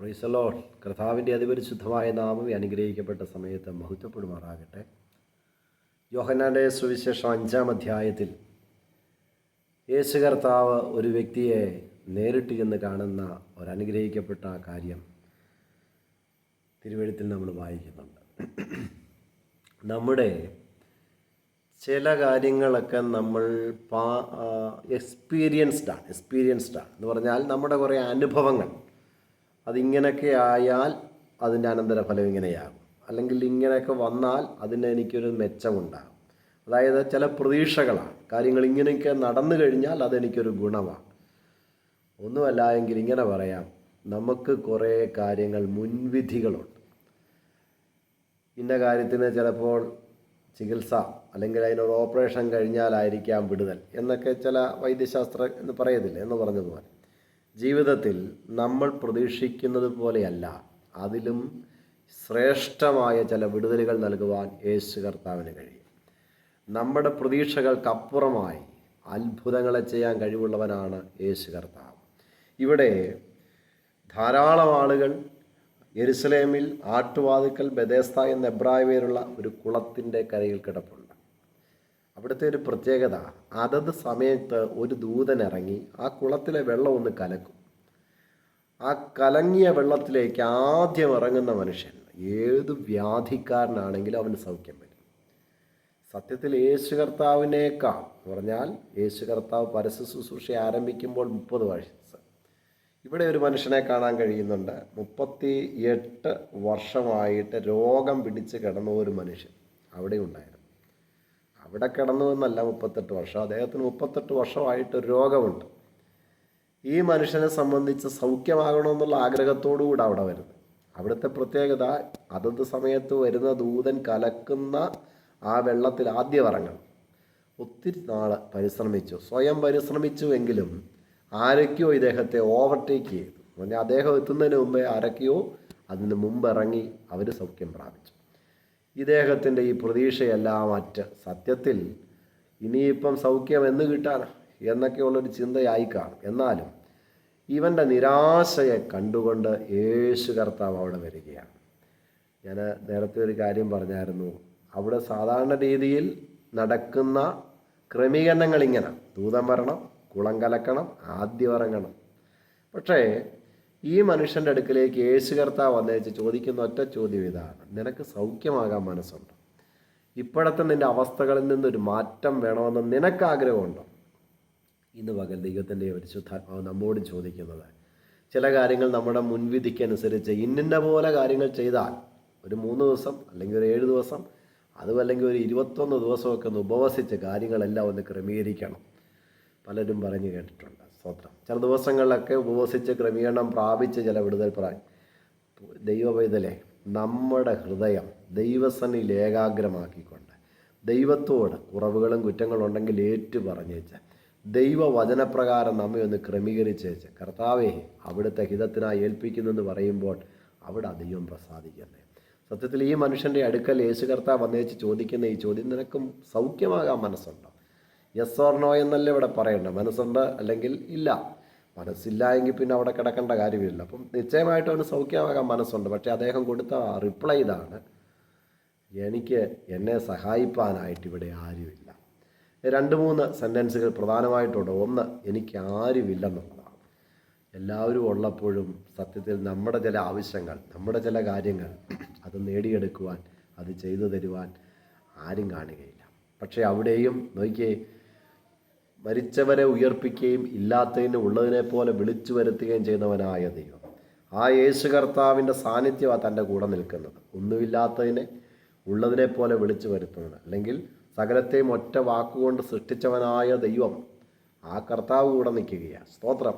പ്രൈസലോ കർത്താവിന്റെ അതിപരിശുദ്ധമായ നാമം അനുഗ്രഹിക്കപ്പെട്ട സമയത്ത് മഹത്വപ്പെടുമാറാകട്ടെ. യോഹന്നാന്റെ സുവിശേഷം അഞ്ചാം അധ്യായത്തിൽ യേശു കർത്താവ് ഒരു വ്യക്തിയെ നേരിട്ട് ചെന്ന് കാണുന്ന ഒരനുഗ്രഹിക്കപ്പെട്ട കാര്യം തിരുവഴുത്തിൽ നമ്മൾ വായിക്കുന്നുണ്ട്. നമ്മുടെ ചില കാര്യങ്ങളൊക്കെ നമ്മൾ പാ എക്സ്പീരിയൻസ്ഡാണ് എക്സ്പീരിയൻസ്ഡാണ് എന്ന് പറഞ്ഞാൽ നമ്മുടെ കുറേ അനുഭവങ്ങൾ. അതിങ്ങനെയൊക്കെ ആയാൽ അതിന്റെ അനന്തരഫലം ഇങ്ങനെയാകും. അല്ലെങ്കിൽ ഇങ്ങനെയൊക്കെ വന്നാൽ അതിന് എനിക്കൊരു മെച്ചമുണ്ടാകും. അതായത് ചില പ്രതീക്ഷകളാണ്. കാര്യങ്ങൾ ഇങ്ങനെയൊക്കെ നടന്നു കഴിഞ്ഞാൽ അതെനിക്കൊരു ഗുണമാണ്. ഒന്നുമല്ല എങ്കിൽ ഇങ്ങനെ പറയാം. നമുക്ക് കുറേ കാര്യങ്ങൾ മുൻവിധികളുണ്ട്. ഇന്ന കാര്യത്തിന് ചിലപ്പോൾ ചികിത്സ അല്ലെങ്കിൽ അതിനൊരു ഓപ്പറേഷൻ കഴിഞ്ഞാലായിരിക്കാം വിടുതൽ എന്നൊക്കെ ചില വൈദ്യശാസ്ത്ര എന്ന് പറയത്തില്ലേ? എന്ന് പറഞ്ഞതുപോലെ. ജീവിതത്തിൽ നമ്മൾ പ്രതീക്ഷിക്കുന്നത് പോലെയല്ല. അതിലും ശ്രേഷ്ഠമായ ചില വിടുതലുകൾ നൽകുവാൻ യേശു കർത്താവിന് കഴിയും. നമ്മുടെ പ്രതീക്ഷകൾക്കപ്പുറമായി അത്ഭുതങ്ങളെ ചെയ്യാൻ കഴിവുള്ളവനാണ് യേശു കർത്താവ്. ഇവിടെ ധാരാളം ആളുകൾ യെരുസലേമിൽ ആട്ടുവാതുക്കൽ ബദേസ്ത എന്ന എബ്രായ പേരുള്ള ഒരു കുളത്തിന്റെ കരയിൽ കിടപ്പുണ്ട്. അവിടുത്തെ ഒരു പ്രത്യേകത അതത് സമയത്ത് ഒരു ദൂതൻ ഇറങ്ങി ആ കുളത്തിലെ വെള്ളം ഒന്ന് കലക്കും. ആ കലങ്ങിയ വെള്ളത്തിലേക്ക് ആദ്യം ഇറങ്ങുന്ന മനുഷ്യൻ ഏത് വ്യാധിക്കാരനാണെങ്കിലും അവന് സൗഖ്യം വരും. സത്യത്തിൽ യേശു കർത്താവിനേക്കാൾ എന്ന് പറഞ്ഞാൽ യേശു കർത്താവ് പരസ്യ ശുശ്രൂഷ ആരംഭിക്കുമ്പോൾ മുപ്പത് വയസ്സ്. ഇവിടെ ഒരു മനുഷ്യനെ കാണാൻ കഴിയുന്നുണ്ട്. മുപ്പത്തി എട്ട് വർഷമായിട്ട് രോഗം പിടിച്ച് കിടന്ന ഒരു മനുഷ്യൻ അവിടെ ഉണ്ടായിരുന്നു. അവിടെ കിടന്നു എന്നല്ല മുപ്പത്തെട്ട് വർഷം. അദ്ദേഹത്തിന് മുപ്പത്തെട്ട് വർഷമായിട്ട് ഒരു രോഗമുണ്ട്. ഈ മനുഷ്യനെ സംബന്ധിച്ച് സൗഖ്യമാകണമെന്നുള്ള ആഗ്രഹത്തോടു കൂടെ അവിടെ വരുന്നത് അവിടുത്തെ പ്രത്യേകത അതത് സമയത്ത് വരുന്ന ദൂതൻ കലക്കുന്ന ആ വെള്ളത്തിൽ ആദ്യം ഇറങ്ങണം. ഒത്തിരി നാൾ പരിശ്രമിച്ചു. സ്വയം പരിശ്രമിച്ചുവെങ്കിലും ആരൊക്കെയോ ഇദ്ദേഹത്തെ ഓവർടേക്ക് ചെയ്തു. പറഞ്ഞാൽ അദ്ദേഹം എത്തുന്നതിന് മുമ്പേ ആരൊക്കെയോ അതിന് മുമ്പ് ഇറങ്ങി അവർ സൗഖ്യം പ്രാപിച്ചു. ഇദ്ദേഹത്തിന്റെ ഈ പ്രതീക്ഷയെല്ലാം അറ്റ. സത്യത്തിൽ ഇനിയിപ്പം സൗഖ്യം എന്ന് കിട്ടാൻ എന്നൊക്കെയുള്ളൊരു ചിന്തയായി കാണും. എന്നാലും ഇവന്റെ നിരാശയെ കണ്ടുകൊണ്ട് യേശു കർത്താവ് അവിടെ വരികയാണ്. ഞാൻ നേരത്തെ ഒരു കാര്യം പറഞ്ഞായിരുന്നു. അവിടെ സാധാരണ രീതിയിൽ നടക്കുന്ന ക്രമീകരണങ്ങൾ ഇങ്ങനെ ദൂതം വരണം കുളം കലക്കണം ആദ്യം ഇറങ്ങണം. പക്ഷേ ഈ മനുഷ്യന്റെ അടുക്കിലേക്ക് യേശു കർത്താവ് വന്നേച്ച് ചോദിക്കുന്ന ഒറ്റ ചോദ്യം ഇതാണ്. നിനക്ക് സൗഖ്യമാകാൻ മനസ്സുണ്ടോ? ഇപ്പോഴത്തെ നിന്റെ അവസ്ഥകളിൽ നിന്നൊരു മാറ്റം വേണമെന്ന് നിനക്ക് ആഗ്രഹമുണ്ടോ ഇന്ന് പകൽ ദൈവത്തിന്റെ പരിശുദ്ധാത്മാവ് നമ്മോട് ചോദിക്കുന്നത് ചില കാര്യങ്ങൾ നമ്മുടെ മുൻവിധിക്കനുസരിച്ച് ഇന്നിന്ന പോലെ കാര്യങ്ങൾ ചെയ്താൽ ഒരു മൂന്ന് ദിവസം അല്ലെങ്കിൽ ഒരു ഏഴ് ദിവസം അതും അല്ലെങ്കിൽ ഒരു ഇരുപത്തൊന്ന് ദിവസമൊക്കെ ഒന്ന് ഉപവസിച്ച് കാര്യങ്ങളെല്ലാം ഒന്ന് ക്രമീകരിക്കണം. പലരും പറഞ്ഞു കേട്ടിട്ടുണ്ട്. സ്തോത്രം. ചില ദിവസങ്ങളിലൊക്കെ ഉപവസിച്ച് ക്രമീകരണം പ്രാപിച്ച് ചില വിടുതൽ പ്രായം. ദൈവവൈതലെ നമ്മുടെ ഹൃദയം ദൈവസനിൽ ഏകാഗ്രമാക്കിക്കൊണ്ട് ദൈവത്തോട് കുറവുകളും കുറ്റങ്ങളും ഉണ്ടെങ്കിൽ ഏറ്റു പറഞ്ഞേച്ച് ദൈവവചനപ്രകാരം നമ്മെ ഒന്ന് ക്രമീകരിച്ചേച്ച് കർത്താവെ അവിടുത്തെ ഹിതത്തിനായി ഏൽപ്പിക്കുന്നെന്ന് പറയുമ്പോൾ അവിടെ ദൈവം പ്രസാദിക്കട്ടെ. സത്യത്തിൽ ഈ മനുഷ്യന്റെ അടുക്കൽ യേശു കർത്താവ് വന്നേച്ച് ചോദിക്കുന്ന ഈ ചോദ്യം നിനക്കും സൗഖ്യമാകാൻ മനസ്സുണ്ടോ? യെസ് ഓർ നോ എന്നല്ലേ ഇവിടെ പറയേണ്ടത്? മനസ്സുണ്ട് അല്ലെങ്കിൽ ഇല്ല. മനസ്സില്ല എങ്കിൽ പിന്നെ അവിടെ കിടക്കേണ്ട കാര്യമില്ല. അപ്പം നിശ്ചയമായിട്ടും അവന് സൗഖ്യമാകാൻ മനസ്സുണ്ട്. പക്ഷേ അദ്ദേഹം കൊടുത്ത റിപ്ലൈ ഇതാണ് എനിക്ക് എന്നെ സഹായിപ്പാനായിട്ട് ഇവിടെ ആരുമില്ല. രണ്ട് മൂന്ന് സെന്റൻസുകൾ പ്രധാനമായിട്ടുണ്ട്. ഒന്ന് എനിക്ക് ആരുമില്ലെന്നുള്ളതാണ്. എല്ലാവരും ഉള്ളപ്പോഴും സത്യത്തിൽ നമ്മുടെ ചില ആവശ്യങ്ങൾ നമ്മുടെ ചില കാര്യങ്ങൾ അത് നേടിയെടുക്കുവാൻ അത് ചെയ്തു തരുവാൻ ആരും കാണുകയില്ല. പക്ഷേ അവിടെയും നോക്കിയേ മരിച്ചവരെ ഉയർപ്പിക്കുകയും ഇല്ലാത്തതിന് ഉള്ളതിനെ പോലെ വിളിച്ചു വരുത്തുകയും ചെയ്യുന്നവനായ ദൈവം. ആ യേശു കർത്താവിന്റെ സാന്നിധ്യമാണ് തന്റെ കൂടെ നിൽക്കുന്നത്. ഒന്നുമില്ലാത്തതിനെ ഉള്ളതിനെ പോലെ വിളിച്ചു വരുത്തുന്നത്. അല്ലെങ്കിൽ സകലത്തെയും ഒറ്റ വാക്കുകൊണ്ട് സൃഷ്ടിച്ചവനായ ദൈവം ആ കർത്താവ് കൂടെ നിൽക്കുകയാണ്. സ്തോത്രം.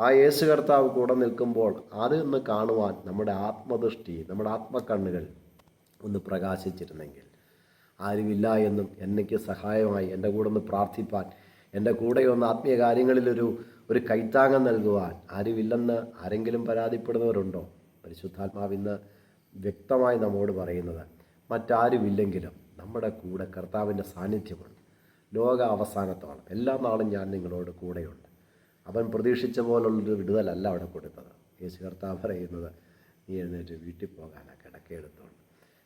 ആ യേശു കർത്താവ് കൂടെ നിൽക്കുമ്പോൾ അത് ഒന്ന് കാണുവാൻ നമ്മുടെ ആത്മദൃഷ്ടി നമ്മുടെ ആത്മക്കണ്ണുകൾ ഒന്ന് പ്രകാശിച്ചിരുന്നെങ്കിൽ ആരുമില്ല എന്നും എന്നെക്ക് സഹായമായി എന്റെ കൂടെ ഒന്ന് പ്രാർത്ഥിപ്പാൻ എന്റെ കൂടെ ഒന്ന് ആത്മീയ കാര്യങ്ങളിലൊരു ഒരു കൈത്താങ്ങം നൽകുവാൻ ആരുമില്ലെന്ന് ആരെങ്കിലും പരാതിപ്പെടുന്നവരുണ്ടോ? പരിശുദ്ധാത്മാവ് ഇന്ന് വ്യക്തമായി നമ്മോട് പറയുന്നത് മറ്റാരുമില്ലെങ്കിലും നമ്മുടെ കൂടെ കർത്താവിന്റെ സാന്നിധ്യമുണ്ട്. ലോക അവസാനത്തോളം. എല്ലാ നാളും ഞാൻ നിങ്ങളോട് കൂടെയുണ്ട്. അവൻ പ്രതീക്ഷിച്ച പോലുള്ളൊരു വിടുതലല്ല അവിടെ കൊടുത്തത്. യേശു കർത്താവ് പറയുന്നത് നീ എഴുന്നേറ്റ് വീട്ടിൽ പോകാനാണ് കിടക്കയെടുത്തോണ്ട്.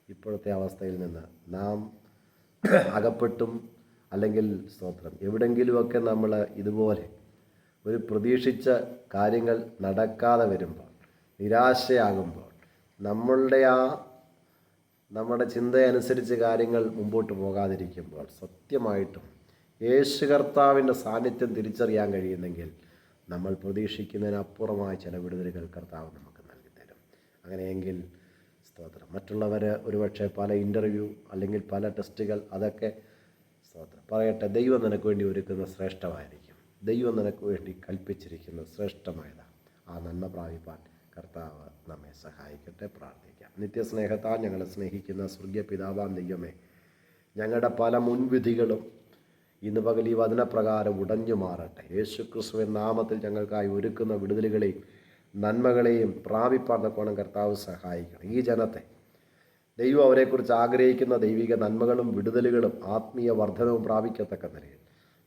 ഇപ്പോഴത്തെ അവസ്ഥയിൽ നിന്ന് നാം അകപ്പെട്ടും അല്ലെങ്കിൽ സ്തോത്രം. എവിടെങ്കിലുമൊക്കെ നമ്മൾ ഇതുപോലെ ഒരു പ്രതീക്ഷിച്ച കാര്യങ്ങൾ നടക്കാതെ വരുമ്പോൾ നിരാശയാകുമ്പോൾ നമ്മളുടെ ആ നമ്മുടെ ചിന്തയനുസരിച്ച് കാര്യങ്ങൾ മുമ്പോട്ട് പോകാതിരിക്കുമ്പോൾ സത്യമായിട്ടും യേശു കർത്താവിന്റെ സാന്നിധ്യം തിരിച്ചറിയാൻ കഴിയുന്നെങ്കിൽ നമ്മൾ പ്രതീക്ഷിക്കുന്നതിനപ്പുറമായ ചില വിടുതലുകൾ കർത്താവ് നമുക്ക് നൽകി തരും അങ്ങനെയെങ്കിൽ സ്തോത്രം. മറ്റുള്ളവർ ഒരുപക്ഷെ പല ഇന്റർവ്യൂ അല്ലെങ്കിൽ പല ടെസ്റ്റുകൾ അതൊക്കെ സ്തോത്രം. പറയട്ടെ ദൈവം നിനക്ക് വേണ്ടി ഒരുക്കുന്ന ശ്രേഷ്ഠമായിരിക്കും. ദൈവം നിനക്ക് വേണ്ടി കൽപ്പിച്ചിരിക്കുന്ന ശ്രേഷ്ഠമായതാണ് ആ നന്മ പ്രാപിപ്പാൻ കർത്താവ് നമ്മെ സഹായിക്കട്ടെ പ്രാർത്ഥിക്കാം. നിത്യസ്നേഹത്താൽ ഞങ്ങളെ സ്നേഹിക്കുന്ന സ്വർഗീയ പിതാവാം ദൈവമേ ഞങ്ങളുടെ പല മുൻവിധികളും ഇന്ന് പകൽ ഈ വചനപ്രകാരം ഉടഞ്ഞു മാറട്ടെ. യേശു ക്രിസ്തുവിൻ നാമത്തിൽ ഞങ്ങൾക്കായി ഒരുക്കുന്ന വിടുതലുകളെയും നന്മകളെയും പ്രാപിപ്പാൻ കോണം കർത്താവ് സഹായിക്കണം. ഈ ജനത്തെ ദൈവം അവരെക്കുറിച്ച് ആഗ്രഹിക്കുന്ന ദൈവിക നന്മകളും വിടുതലുകളും ആത്മീയ വർധനവും പ്രാപിക്കത്തക്ക നിലയിൽ.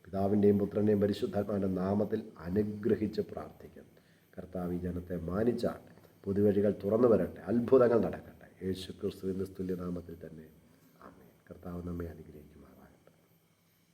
പിതാവിന്റെയും പുത്രന്റെയും പരിശുദ്ധാത്മാവിന്റെ നാമത്തിൽ അനുഗ്രഹിച്ച് പ്രാർത്ഥിക്കുന്നു കർത്താവ് ഈ ജനത്തെ മാനിച്ചാട്ടെ പുതുവഴികൾ തുറന്നു വരട്ടെ അത്ഭുതങ്ങൾ നടക്കട്ടെ. യേശു ക്രിസ്തുവിന്റെ തുല്യനാമത്തിൽ തന്നെ. ആമേ കർത്താവ് നമ്മെ അനുഗ്രഹിക്കും